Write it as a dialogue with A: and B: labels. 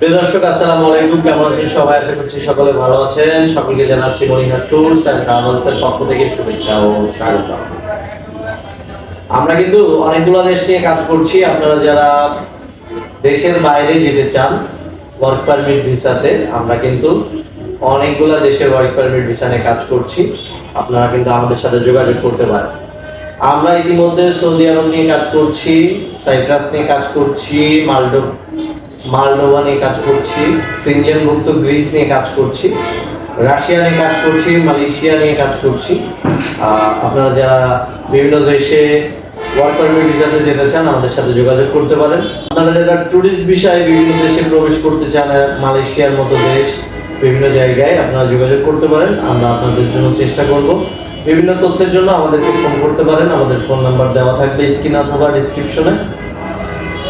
A: প্রিয় দর্শক, আসসালামু আলাইকুম। কেমন আছেন সবাই? আশা করছি সকলে ভালো আছেন। সকলকে জানাচ্ছি মনিহার ট্যুরস অ্যান্ড ট্রাভেলস এর পক্ষ থেকে শুভেচ্ছা ও স্বাগত আমরা কিন্তু অনেকগুলো দেশ নিয়ে কাজ করছি। আপনারা যারা দেশের বাইরে যেতে চান ওয়ার্ক পারমিট ভিসাতে, আমরা কিন্তু অনেকগুলো দেশের ওয়ার্ক পারমিট ভিসা নিয়ে কাজ করছি। আপনারা কিন্তু আমাদের সাথে যোগাযোগ করতে পারেন। আমরা ইতিমধ্যে সৌদি আরব নিয়ে কাজ করছি, সাইপ্রাস নিয়ে কাজ করছি মালডো মালডোভা নিয়ে কাজ করছি সিঙ্গেনভুক্ত গ্রিস নিয়ে কাজ করছি, রাশিয়া নিয়ে কাজ করছি, মালয়েশিয়া নিয়ে কাজ করছি। আপনারা যারা বিভিন্ন দেশে ওয়ার্ক পারমিট ভিসাতে যেতে চান, আমাদের সাথে যোগাযোগ করতে পারেন। আপনারা যারা ট্যুরিস্ট বিষয়ে বিভিন্ন দেশে প্রবেশ করতে চান, মালয়েশিয়ার মতো দেশ, বিভিন্ন জায়গায় আপনারা যোগাযোগ করতে পারেন। আমরা আপনাদের জন্য চেষ্টা করব। বিভিন্ন তথ্যের জন্য আমাদেরকে ফোন করতে পারেন। আমাদের ফোন নাম্বার দেওয়া থাকবে স্ক্রিন অথবা ডিসক্রিপশনে